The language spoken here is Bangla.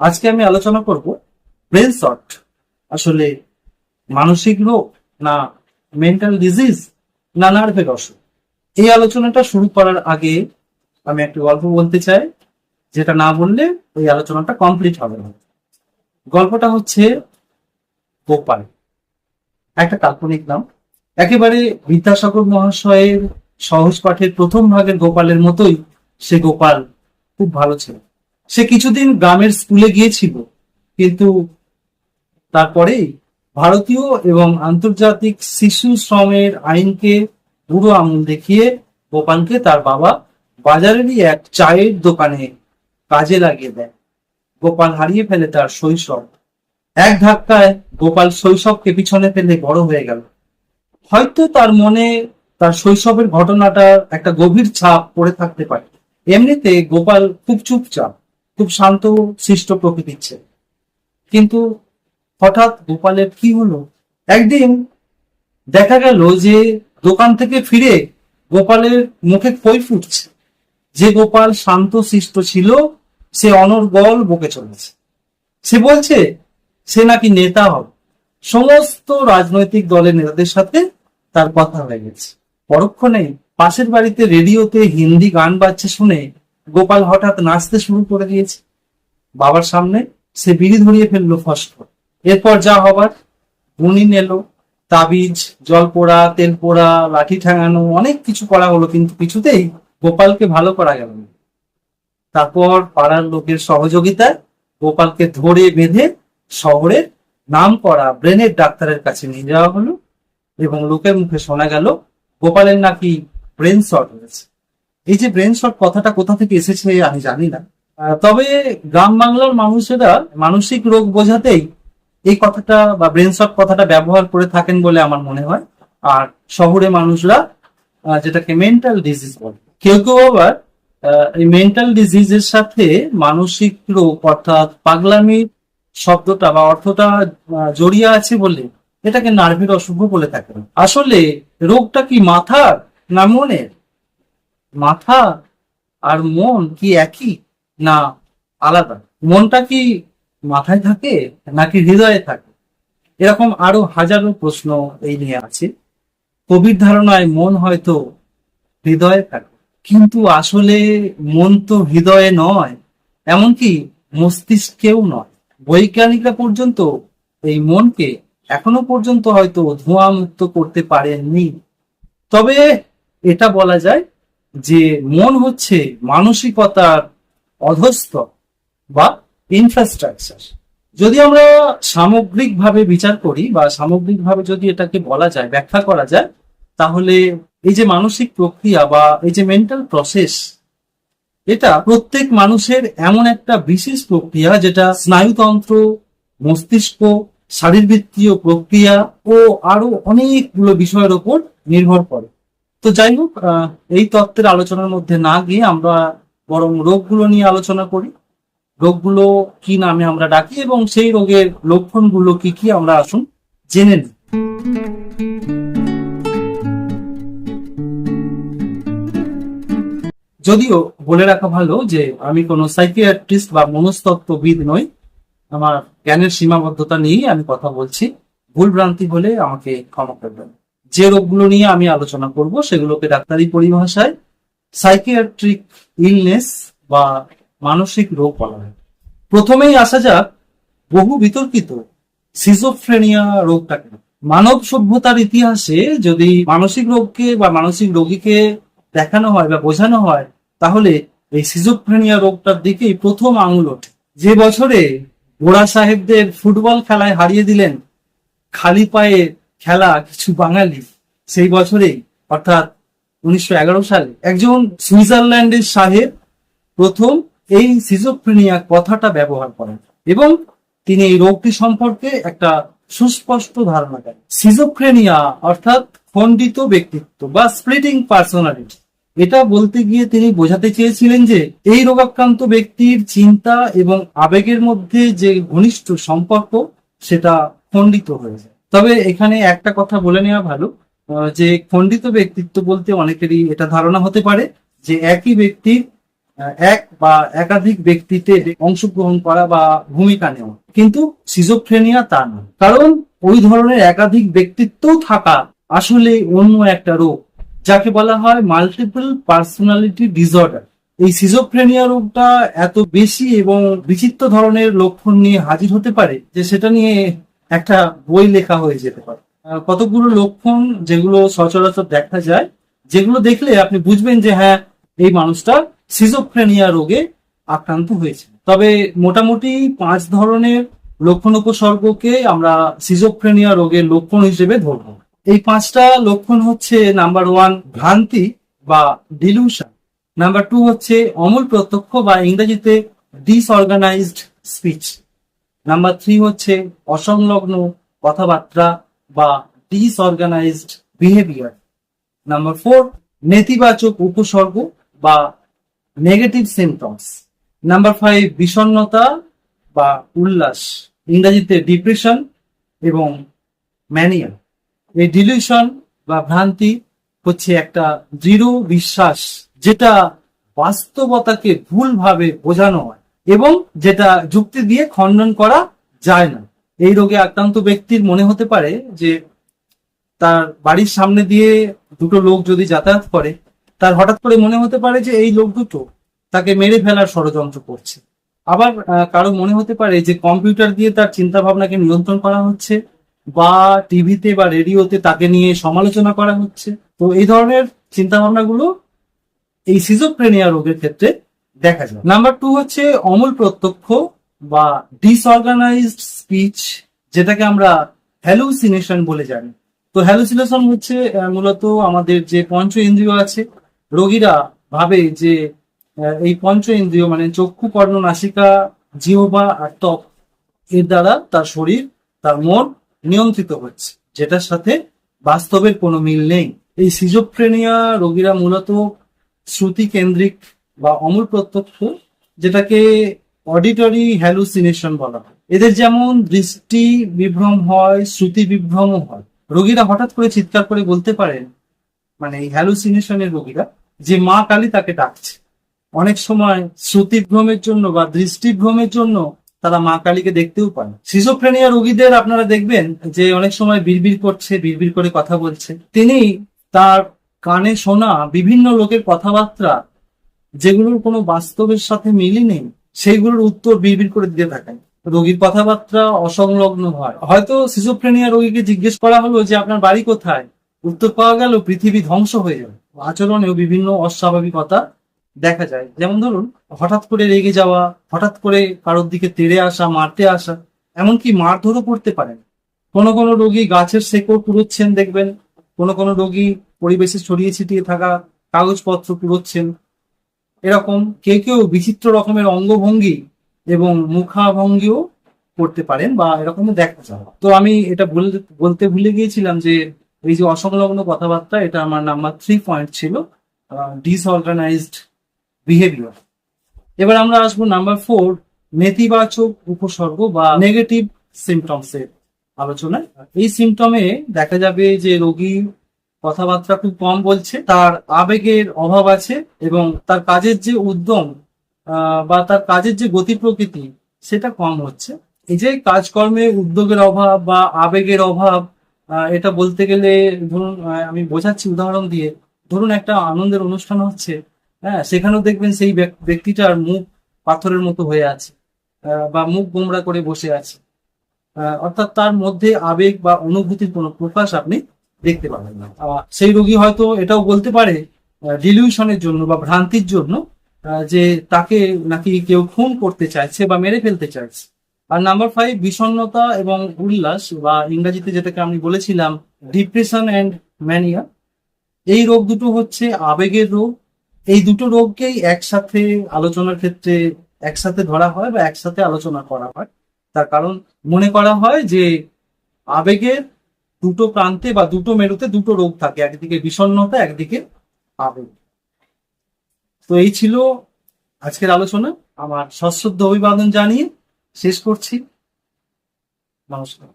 আজকে আমি আলোচনা করব ব্রেন শর্ট আসলে মানসিক রোগ না মেন্টাল ডিজিজ না নার্ভের অসুখ। এই আলোচনাটা শুরু করার আগে আমি একটা গল্প বলতে চাই, যেটা না বললে ওই আলোচনাটা কমপ্লিট হবে না। গল্পটা হচ্ছে গোপাল, একটা কাল্পনিক নাম। একেবারে বিদ্যাসাগর মহাশয়ের সহজ পাঠের প্রথম ভাগের গোপালের মতোই সে গোপাল খুব ভালো ছিল। সে কিছুদিন গ্রামের স্কুলে গিয়েছিল, কিন্তু তারপরেই ভারতীয় এবং আন্তর্জাতিক শিশু শ্রমের আইনকে বুড়ো আঙুল দেখিয়ে গোপালকে তার বাবা বাজারেরই এক চায়ের দোকানে কাজে লাগিয়ে দেয়। গোপাল হারিয়ে ফেলে তার শৈশব। এক ধাক্কায় গোপাল শৈশবকে পিছনে ফেলে বড় হয়ে গেল। হয়তো তার মনে তার শৈশবের ঘটনাটার একটা গভীর ছাপ পড়ে থাকতে পারে। এমনিতে গোপাল খুব চুপচাপ। খুব শান্ত শিষ্ট প্রকৃতির ছেলে কিন্তু হঠাৎ গোপালের কি হলো? একদিন দেখা গেল যে দোকান থেকে ফিরে গোপালের মুখে কই ফুটছে যে গোপাল শান্ত শিষ্ট ছিল, সে অনর্গল বকে চলেছে। সে বলছে, সে নাকি নেতা হবে। সমস্ত রাজনৈতিক দলের নেতাদের সাথে তার কথা হয়ে গেছে। পরক্ষণে পাশের বাড়িতে রেডিওতে হিন্দি গান বাজছে শুনে গোপাল হঠাৎ নাচতে শুরু করে দিয়েছে। বাবার সামনে সে বিড়ি ধরিয়ে ফেলল ফস্ট এরপর যা হবার গুণিন এলো তাবিজ জল পোড়া তেল পোড়া লাঠি ঠ্যাঙানো অনেক কিছু করা হলো, কিন্তু কিছুতেই গোপালকে ভালো করা গেল না। তারপর পাড়ার লোকের সহযোগিতায় গোপালকে ধরে বেঁধে শহরের নাম করা ব্রেনের ডাক্তারের কাছে নিয়ে যাওয়া হলো এবং লোকের মুখে শোনা গেল, গোপালের নাকি ব্রেন শর্ট হয়েছে। এই যে ব্রেন শর্ট কথাটা কোথা থেকে এসেছে আমি জানি না। তবে গ্রাম বাংলার মানুষেরা মানসিক রোগ বোঝাতেই এই কথাটা বা ব্রেন শর্ট কথাটা ব্যবহার করে থাকেন বলে আমার মনে হয়। আর শহরে মানুষরা যেটাকে মেন্টাল ডিজিজ বলে। কেউ কেউ আবার এই মেন্টাল ডিজিজের সাথে মানসিক রোগ অর্থাৎ পাগলামির শব্দটা বা অর্থটা জড়িয়ে আছে বলে এটাকে নার্ভের অসুখ বলে থাকেন। আসলে রোগটা কি মাথার না মনের? মাথা আর মন কি একই? না, আলাদা। মনটা কি মাথায় থাকে নাকি হৃদয়ে থাকে? এরকম আরও হাজারো প্রশ্ন এই নিয়ে আছে। কবির ধারণায় মন হয়তো হৃদয়ে থাকে, কিন্তু আসলে মন তো হৃদয়ে নয়, এমনকি মস্তিষ্কেও নয়। বৈজ্ঞানিকরা পর্যন্ত এই মনকে এখনও পর্যন্ত হয়তো ধোঁয়া মুক্ত করতে পারেননি। তবে এটা বলা যায় যে মন হচ্ছে মানসিকতার অধস্থ বা ইনফ্রাস্ট্রাকচার যদি আমরা সামগ্রিকভাবে বিচার করি বা সামগ্রিকভাবে যদি এটাকে বলা যায়, ব্যাখ্যা করা যায়, তাহলে এই যে মানসিক প্রক্রিয়া বা এই যে মেন্টাল প্রসেস এটা প্রত্যেক মানুষের এমন একটা বিশেষ প্রক্রিয়া যেটা স্নায়ুতন্ত্র, মস্তিষ্ক, শারীরবৃত্তীয় প্রক্রিয়া ও আরও অনেকগুলো বিষয়ের ওপর নির্ভর করে। তো যাই হোক এই তত্ত্বের আলোচনার মধ্যে না গিয়ে আমরা বরং রোগগুলো নিয়ে আলোচনা করি। রোগগুলো কি নামে আমরা ডাকি এবং সেই রোগের লক্ষণগুলো কি কি আমরা আসুন জেনে নিই। যদিও বলে রাখা ভালো যে আমি কোনো সাইকিয়াট্রিস্ট বা মনস্তত্ত্ববিদ নই, আমার জ্ঞানের সীমাবদ্ধতা নিয়েই আমি কথা বলছি। ভুল ভ্রান্তি হলে আমাকে ক্ষমা করবেন। যে রোগগুলো নিয়ে আমি আলোচনা করব সেগুলোকে ডাক্তারি পরিভাষায় সাইকিয়াট্রিক ইলনেস বা মানসিক রোগ বলা হয়। প্রথমেই আসা যাক বহু বিতর্কিত সিজোফ্রেনিয়া রোগটাকে। মানব সভ্যতার ইতিহাসে যদি মানসিক রোগকে বা মানসিক রোগীকে দেখানো হয় বা বোঝানো হয়, তাহলে এই সিজোফ্রেনিয়া রোগটার দিকেই প্রথম আঙুল ওঠে। যে বছরে গোড়া সাহেবদের ফুটবল খেলায় হারিয়ে দিলেন খালি পায়ে খেলা কিছু বাঙালি সেই বছরেই অর্থাৎ উনিশশো এগারো সালে, একজন সুইজারল্যান্ডের সাহেব প্রথম এই সিজোফ্রেনিয়া কথাটা ব্যবহার করেন এবং তিনি এই রোগটি সম্পর্কে একটা সুস্পষ্ট ধারণা দেন। সিজোফ্রেনিয়া অর্থাৎ খণ্ডিত ব্যক্তিত্ব বা স্প্লিটিং পার্সোনালিটি এটা বলতে গিয়ে তিনি বোঝাতে চেয়েছিলেন যে এই রোগাক্রান্ত ব্যক্তির চিন্তা এবং আবেগের মধ্যে যে ঘনিষ্ঠ সম্পর্ক, সেটা খণ্ডিত হয়ে যায়। তবে এখানে একটা কথা বলে নেওয়া ভালো যে খণ্ডিত ব্যক্তিত্ব বলতে অনেকেরই এটা ধারণা হতে পারে যে একই ব্যক্তির এক বা একাধিক ব্যক্তিতে অংশগ্রহণ করা বা ভূমিকা নেওয়া। কিন্তু সিজোফ্রেনিয়া তা নয় কারণ ওই ধরনের একাধিক ব্যক্তিত্ব থাকা আসলে অন্য একটা রোগ, যাকে বলা হয় মাল্টিপল পার্সোনালিটি ডিসঅর্ডার এই সিজোফ্রেনিয়া রোগটা এত বেশি এবং বিচিত্র ধরনের লক্ষণ নিয়ে হাজির হতে পারে যে সেটা নিয়ে একটা বই লেখা হয়ে যেতে পারে। কতগুলো লক্ষণ যেগুলো সচরাচর দেখা যায়, যেগুলো দেখলে আপনি বুঝবেন যে হ্যাঁ এই মানুষটা সিজোফ্রেনিয়া রোগে আক্রান্ত হয়েছে। তবে মোটামুটি পাঁচ ধরনের লক্ষণ উপসর্গকে আমরা সিজোফ্রেনিয়া রোগের লক্ষণ হিসেবে ধরবো। এই পাঁচটা লক্ষণ হচ্ছে নাম্বার ওয়ান ভ্রান্তি বা ডিলুশন নাম্বার টু হচ্ছে, অমূল প্রত্যক্ষ বা ইংরেজিতে ডিসঅর্গানাইজড স্পিচ নাম্বার থ্রি হচ্ছে অসংলগ্ন কথাবার্তা বা ডিসঅর্গানাইজড বিহেভিয়ার নাম্বার ফোর নেতিবাচক উপসর্গ বা নেগেটিভ সিমটমস নাম্বার ফাইভ বিষণ্ণতা বা উল্লাস, ইংরেজিতে ডিপ্রেশন এবং ম্যানিয়া এই ডিলিউশন বা ভ্রান্তি হচ্ছে একটা দৃঢ় বিশ্বাস, যেটা বাস্তবতাকে ভুলভাবে বোঝানো হয়। এবং যেটা যুক্তি দিয়ে খণ্ডন করা যায় না। এই রোগে আক্রান্ত ব্যক্তির মনে হতে পারে যে তার বাড়ির সামনে দিয়ে দুটো লোক যদি যাতায়াত করে, তার হঠাৎ করে মনে হতে পারে যে এই লোক দুটো তাকে মেরে ফেলার ষড়যন্ত্র করছে। আবার কারও মনে হতে পারে যে কম্পিউটার দিয়ে তার চিন্তা ভাবনাকে নিয়ন্ত্রণ করা হচ্ছে বা টিভিতে বা রেডিওতে তাকে নিয়ে সমালোচনা করা হচ্ছে। তো এই ধরনের চিন্তা ভাবনাগুলো এই সিজোপ্রেনিয়া রোগের ক্ষেত্রে দেখা যায় নাম্বার টু হচ্ছে অমূল প্রত্যক্ষ বা ডিসঅর্গানাইজড স্পিচ যেটাকে আমরা হ্যালুসিনেশন বলে জানি। তো হ্যালুসিনেশন হচ্ছে মূলত আমাদের যে পঞ্চ ইন্দ্রিয় আছে, রোগীরা ভাবে যে এই পঞ্চ ইন্দ্রিয় মানে চক্ষু কর্ণ নাসিকা, জিহ্বা আর ত্বক, এর দ্বারা তার শরীর, তার মন নিয়ন্ত্রিত হচ্ছে, যেটার সাথে বাস্তবের কোনো মিল নেই। এই সিজোফ্রেনিয়া রোগীরা মূলত শ্রুতি কেন্দ্রিক বা অমূল প্রত্যক্ষ, যেটাকে অডিটরি হ্যালুসিনেশন বলা হয়। এদের যেমন দৃষ্টি বিভ্রম হয়, শ্রুতি বিভ্রম হয়। রোগীরা হঠাৎ করে চিৎকার করে বলতে পারেন মানে এই হ্যালুসিনেশনের রোগীরা, যে মা কালী তাকে ডাকছে। অনেক সময় শ্রুতিভ্রমের জন্য বা দৃষ্টিভ্রমের জন্য তারা মা কালীকে দেখতেও পান। সিজোফ্রেনিয়া রোগীদের আপনারা দেখবেন যে অনেক সময় বিড়বিড় করছে, বিড়বিড় করে কথা বলছে। তিনি তার কানে শোনা বিভিন্ন লোকের কথাবার্তা যেগুলোর কোনো বাস্তবের সাথে মিলই নেই, সেইগুলোর উত্তর বিড়বিড় করে দিতে থাকেন রোগীর কথাবার্তা অসংলগ্ন হয়। হয়তো সিজোফ্রেনিয়া রোগীকে জিজ্ঞেস করা হলো যে, আপনার বাড়ি কোথায়? উত্তর পাওয়া গেল, পৃথিবী ধ্বংস হয়ে যাবে। আচরণেও বিভিন্ন অস্বাভাবিকতা দেখা যায়। যেমন ধরুন, হঠাৎ করে রেগে যাওয়া, হঠাৎ করে কারোর দিকে তেড়ে আসা, মারতে আসা, এমনকি মারধরও করতে পারেন। কোনো কোনো রোগী গাছের শেকড় পুরোচ্ছেন দেখবেন, কোনো কোনো রোগী পরিবেশে ছড়িয়ে ছিটিয়ে থাকা কাগজপত্র পুরোচ্ছেন এরকম কেউ কেউ বিচিত্র রকমের অঙ্গভঙ্গি এবং মুখাভঙ্গিও করতে পারেন বা এরকম দেখা যায়। তো আমি এটা বল- বলতে ভুলে গিয়েছিলাম যে এই যে অসংলগ্ন কথাবার্তা, এটা আমার নাম্বার থ্রি পয়েন্ট ছিল ডিসঅর্গানাইজড বিহেভিয়ার এবার আমরা আসব নাম্বার ফোর নেতিবাচক উপসর্গ বা নেগেটিভ সিমটমস এর আলোচনায়। এই সিমটমে দেখা যাবে যে রোগী কথাবার্তা খুব কম বলছে। তার আবেগের অভাব আছে এবং তার কাজের যে উদ্যম বা তার কাজের যে গতি প্রকৃতি, সেটা কম হচ্ছে। এই যে কাজকর্মে উদ্যোগের অভাব বা আবেগের অভাব এটা বলতে গেলে ধরুন আমি বোঝাচ্ছি উদাহরণ দিয়ে। ধরুন একটা আনন্দের অনুষ্ঠান হচ্ছে হ্যাঁ সেখানেও দেখবেন সেই ব্যক- ব্যক্তিটার মুখ পাথরের মতো হয়ে আছে বা মুখ গোমরা করে বসে আছে। অর্থাৎ তার মধ্যে আবেগ বা অনুভূতির কোনো প্রকাশ আপনি দেখতে পাবেন না। সেই রোগী হয়তো এটাও বলতে পারে ডিলিউশনের জন্য বা ভ্রান্তির জন্য যে তাকে নাকি কেউ খুন করতে চাইছে বা মেরে ফেলতে চাইছে। আর নাম্বার ফাইভ বিষণ্ণতা এবং উল্লাস বা ইংরাজিতে যেটাকে আমি বলেছিলাম ডিপ্রেশন অ্যান্ড ম্যানিয়া এই রোগ দুটো হচ্ছে আবেগের রোগ। এই দুটো রোগকেই একসাথে আলোচনার ক্ষেত্রে একসাথে ধরা হয় বা একসাথে আলোচনা করা হয়। তার কারণ মনে করা হয় যে আবেগের দুটো প্রান্তে বা দুটো মেরুতে দুটো রোগ থাকে, একদিকে বিষণ্নতা একদিকে আবেগ। তো এই ছিল আজকের আলোচনা। আমার সশ্রদ্ধ অভিবাদন জানিয়ে শেষ করছি। নমস্কার।